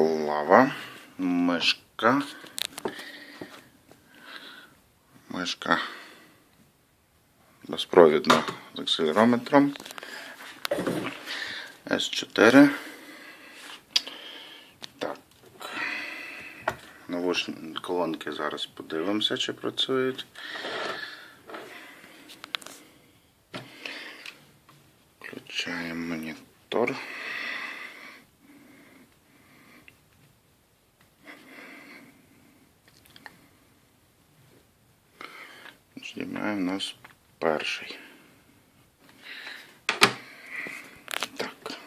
клава, мишка. Мишка безпровідна з акселерометром. С4. Так. Навушні колонки зараз подивимося, чи працюють. Включаємо монітор. HDMI у нас перший. Так.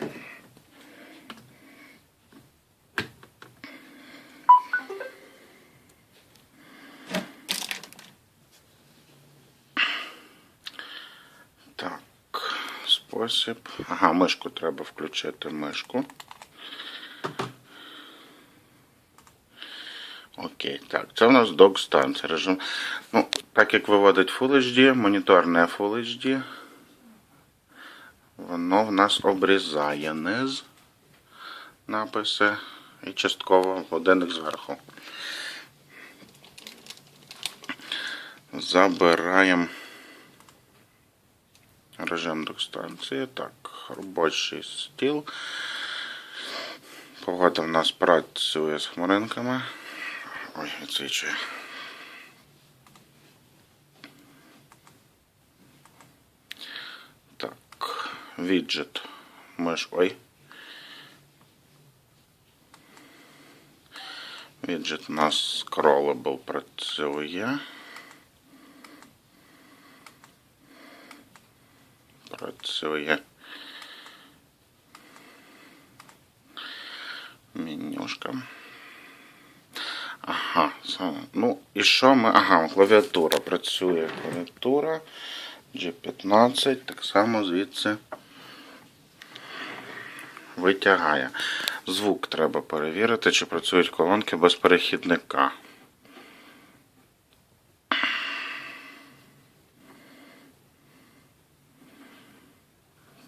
Так, спосіб. Ага, мишку треба включити мишку. Окей, так, це у нас док станція режим. Ну, так як виводить Full HD, монітор не Full HD. Воно в нас обрізає низ написи і частково годинник зверху. Забираємо режим док-станції. Так, робочий стіл. Погода в нас працює з хмаринками. Ой, відсвічує. Так, віджит. Миш. Ой. Віджит у нас scrollable працює. Працює. Менюшка. Ага, ну і що ми. Ага, клавіатура працює. Клавіатура G15, так само звідси витягає. Звук треба перевірити, чи працюють колонки без перехідника.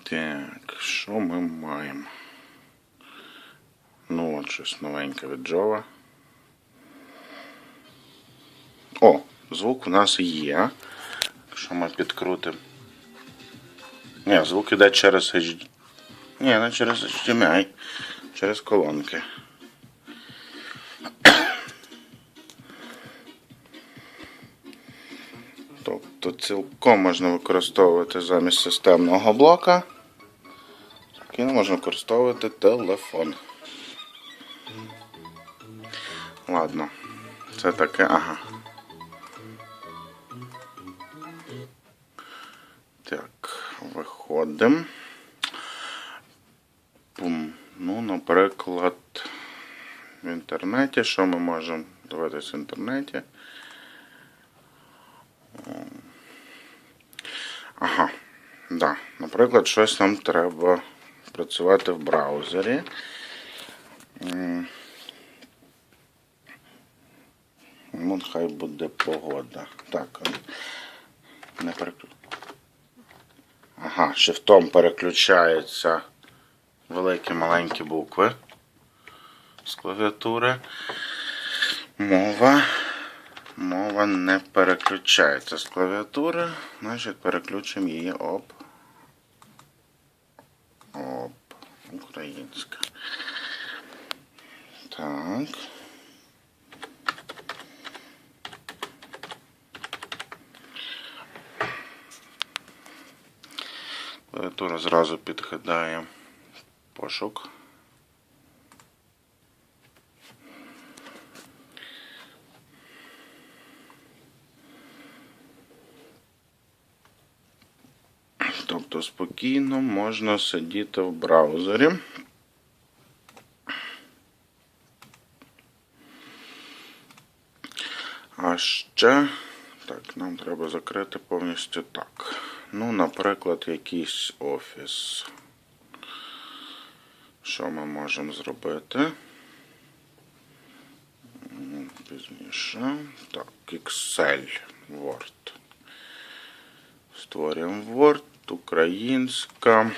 Так, що ми маємо? Ну, от щось новеньке від Java. О, звук у нас є. Якщо ми підкрутимо. Ні, звук іде через HD. Ні, не через HDMI, через колонки. Тобто цілком можна використовувати замість системного блока. І можна використовувати телефон. Ладно, це таке, ага. Виходимо. Ну, наприклад, в інтернеті. Що ми можемо дивитися в інтернеті? Ага, да. Наприклад, щось нам треба працювати в браузері. Ну, хай буде погода. Так. Не переключ... Ага, шифтом переключаються великі маленькі букви з клавіатури. Мова. Мова не переключається з клавіатури. Значить, переключимо її об. Об. Українська. Так. Клавіатура зразу підкидає пошук. Тобто спокійно можна сидіти в браузері. А ще, так, нам треба закрити повністю так. Ну, наприклад, якийсь офіс. Що ми можемо зробити? Пізніше. Так, Excel, Word. Створюємо Word, українська.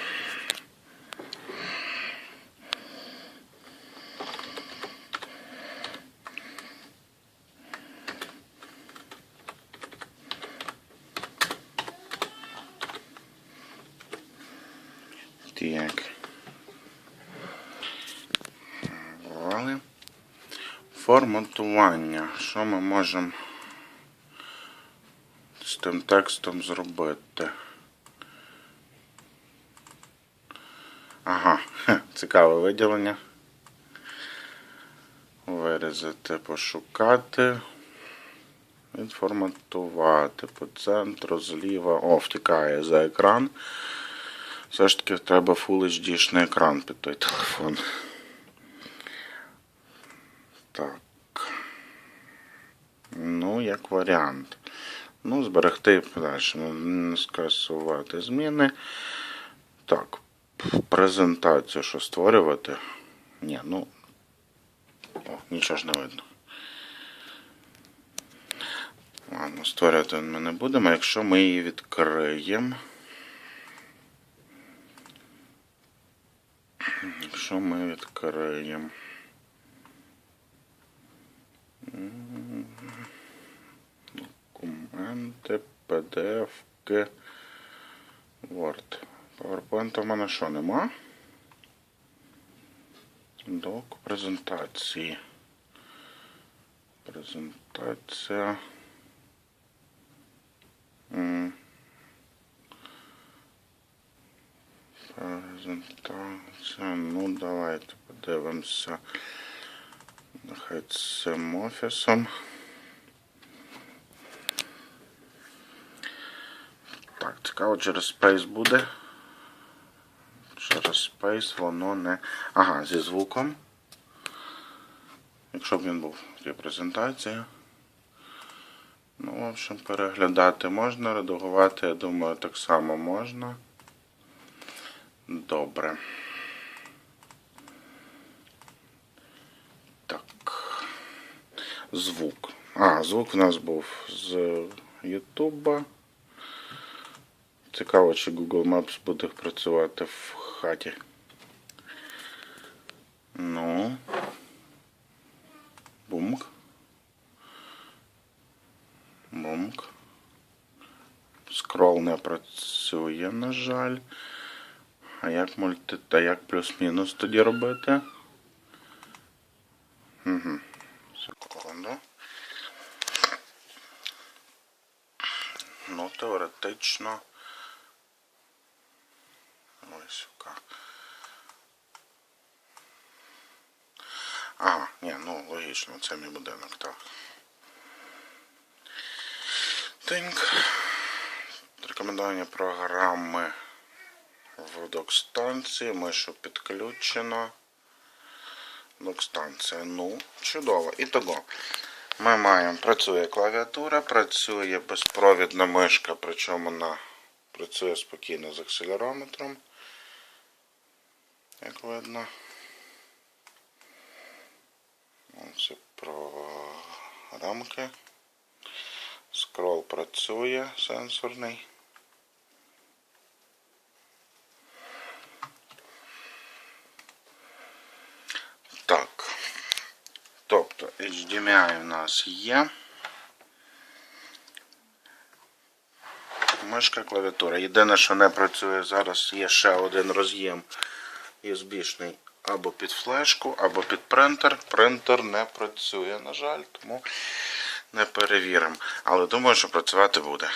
Так. Вали. Форматування. Що ми можемо з тим текстом зробити? Ага, цікаве виділення. Вирізати, пошукати. Відформатувати по центру, зліва. О, втікає за екран. Все ж таки треба Full HD екран під той телефон. Так. Ну, як варіант. Ну, зберегти подальше. Не скасувати зміни. Так. Презентацію, що створювати. Ні, ну. О, нічого ж не видно. Ладно, створювати ми не будемо, якщо ми її відкриємо. Якщо ми відкриємо. Документи, PDF, Word. PowerPoint у мене що нема? Док презентації. Презентація. М. Ну, подивимося. Нехай цим офісом. Так, цікаво, через Space буде. Через Space воно не. Ага, зі звуком. Якщо б він був є презентація. Ну, в общем, переглядати можна, редагувати, я думаю, так само можна. Добре. Так. Звук. А, звук в нас був з Ютуба. Цікаво, чи Google Maps буде працювати в хаті. Ну. Бумк. Бумк. Скрол не працює, на жаль. А як мульти... А як плюс-мінус тоді робити? Угу. Секунду. Ну, теоретично. Ось сука. Ага, ні, ну логічно, це мій будинок, так. Тинк. Рекомендовані програми в док-станції. Мишу підключено. Док-станція. Ну, чудово. І того. Ми маємо, працює клавіатура, працює безпровідна мишка, причому вона працює спокійно з акселерометром. Як видно. Це програмки. Скрол працює сенсорний. Так. Тобто HDMI у нас є. Мишка, клавіатура. Єдине, що не працює зараз, є ще один роз'єм USB-шний або під флешку, або під принтер. Принтер не працює, на жаль, тому не перевіримо. Але думаю, що працювати буде.